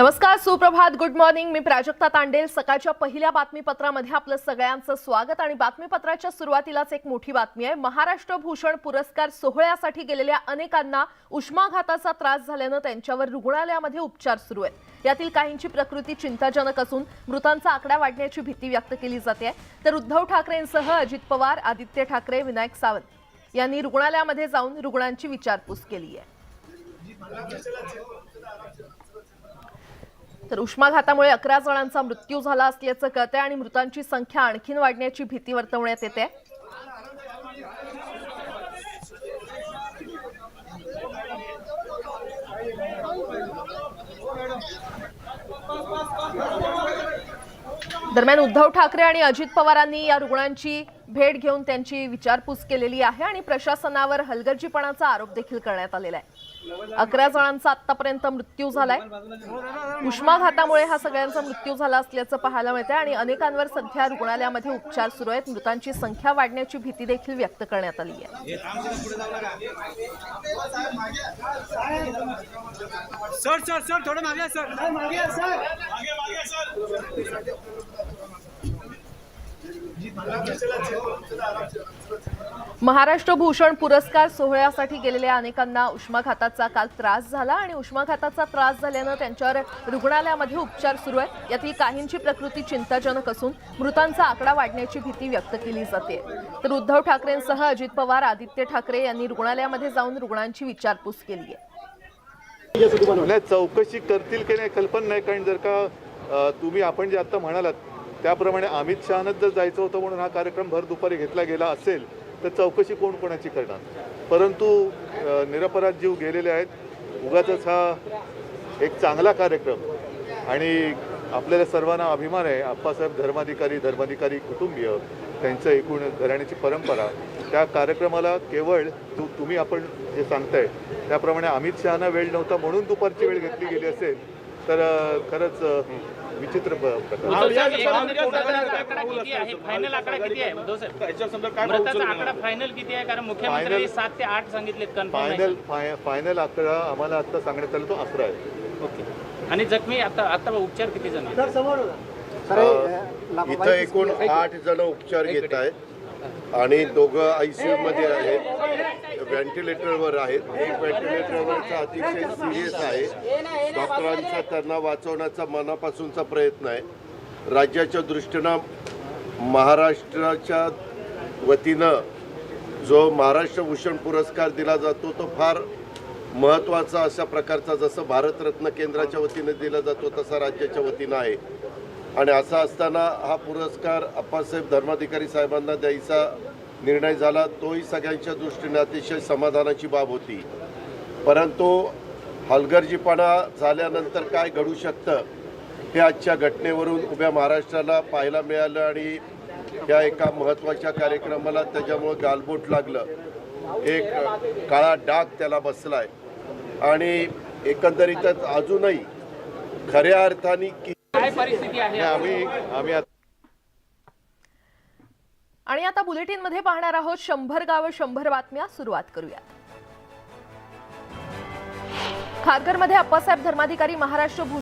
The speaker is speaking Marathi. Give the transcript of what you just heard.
नमस्कार सुप्रभात. गुड मॉर्निंग मी प्राजक्ता तांडेल. सकाळच्या पहिल्या बातमीपत्रामध्ये आपलं सगळ्यांचं स्वागत आणि बातमीपत्राच्या सुरुवातीलाच एक मोठी बातमी आहे. महाराष्ट्र भूषण पुरस्कार सोहळ्यासाठी गेलेल्या अनेकांना उष्माघाताचा त्रास झाल्यानं त्यांच्यावर रुग्णालयामध्ये उपचार सुरू आहेत. यातील काहींची प्रकृती चिंताजनक असून मृतांचा आकडा वाढण्याची भीती व्यक्त केली जाते तर उद्धव ठाकरेंसह अजित पवार आदित्य ठाकरे विनायक सावंत यांनी रुग्णालयामध्ये जाऊन रुग्णांची विचारपूस केली आहे. तर उष्माघातामुळे अकरा जणांचा मृत्यू झाला असल्याचं कळतंय आणि मृतांची संख्या आणखीन वाढण्याची भीती वर्तवण्यात येते. दरम्यान उद्धव ठाकरे आणि अजित पवारांनी या रुग्णांची भेट घेऊन त्यांची विचारपूस केलेली आहे आणि प्रशासनावर हलगर्जीपणाचा आरोप देखील करण्यात आलेला आहे. अकरा जणांचा आतापर्यंत मृत्यू झालाय. उष्माघातामुळे हा सगळ्यांचा मृत्यू झाला असल्याचं पाहायला मिळतंय आणि अनेकांवर सध्या रुग्णालयामध्ये उपचार सुरू आहेत. मृतांची संख्या वाढण्याची भीती देखील व्यक्त करण्यात आली आहे सर सर सर थोडं मागे सर मागे सर महाराष्ट्र भूषण पुरस्कार सोहळ्यासाठी गेलेल्या अनेकांना उष्माघाताचा काल त्रास झाला आणि उष्माघाताचा त्रास झाल्यानं त्यांच्यावर रुग्णालयामध्ये उपचार सुरू आहेत. यातील काहींची प्रकृती चिंताजनक असून मृतांचा आकडा वाढण्याची भीती व्यक्त केली जाते. तर उद्धव ठाकरेंसह अजित पवार आदित्य ठाकरे यांनी रुग्णालयामध्ये जाऊन रुग्णांची विचारपूस केली आहे. चौकशी करतील की नाही कल्पना नाही. कारण जर का तुम्ही आपण जे आता म्हणालात त्याप्रमाणे अमित शहानंच जर जायचं होतं म्हणून हा कार्यक्रम भर दुपारी घेतला गेला असेल तर चौकशी कोण कोणाची करणार? परंतु निरपराध जीव गेलेले आहेत. उगाच हा एक चांगला कार्यक्रम आणि आपल्याला सर्वांना अभिमान आहे. आप्पासाहेब धर्माधिकारी धर्माधिकारी कुटुंबीय त्यांचं एकूण घराण्याची परंपरा त्या कार्यक्रमाला केवळ तू तुम्ही आपण जे सांगताय त्याप्रमाणे अमित शहाना वेळ नव्हता म्हणून दुपारची वेळ घेतली गेली असेल तर खरंच विचित्र फायनल आकडा किती आहे? आकडा फायनल किती आहे? कारण मुख्यमंत्री सात ते आठ फायनल फाय- फायनल आकडा आम्हाला आता सांगण्यात आला तो अकरा आहे. ओके. आणि जखमी आता आता उपचार किती जण आहेत? इथं एकूण आठ जण उपचार घेत आहेत. आणि दोघं आय सी मध्ये आहेत. व्हेंटिलेटरवर आहेत. एक व्हेंटिलेटरवरचा अतिशय सिरियस आहे. डॉक्टरांचा त्यांना वाचवण्याचा मनापासूनचा प्रयत्न आहे. राज्याच्या दृष्टीनं महाराष्ट्राच्या वतीनं जो महाराष्ट्र भूषण पुरस्कार दिला जातो तो फार महत्त्वाचा अशा प्रकारचा जसं भारतरत्न केंद्राच्या वतीनं दिला जातो तसा राज्याच्या वतीनं आहे. आणि असं असताना हा पुरस्कार अप्पासाहेब धर्माधिकारी साहेबांना द्यायचा निर्णय झाला तोही सगळ्यांच्या दृष्टीने अतिशय समाधानाची बाब होती. परंतु हलगर्जीपणा झाल्यानंतर काय घडू शकतं हे आजच्या घटनेवरून उभ्या महाराष्ट्राला पाहायला मिळालं आणि या एका महत्त्वाच्या कार्यक्रमाला त्याच्यामुळं गालबोट लागलं. एक काळा डाग त्याला बसलाय. आणि एकंदरीतच अजूनही खऱ्या अर्थाने की काय परिस्थिती आहे? आम्ही आम्ही आता आणि आता बुलेटिनमध्ये पाहणार आहोत शंभर गावं शंभर बातम्या. सुरुवात करूया खारघरमध्ये अप्पासाहेब धर्माधिकारी महाराष्ट्र भू-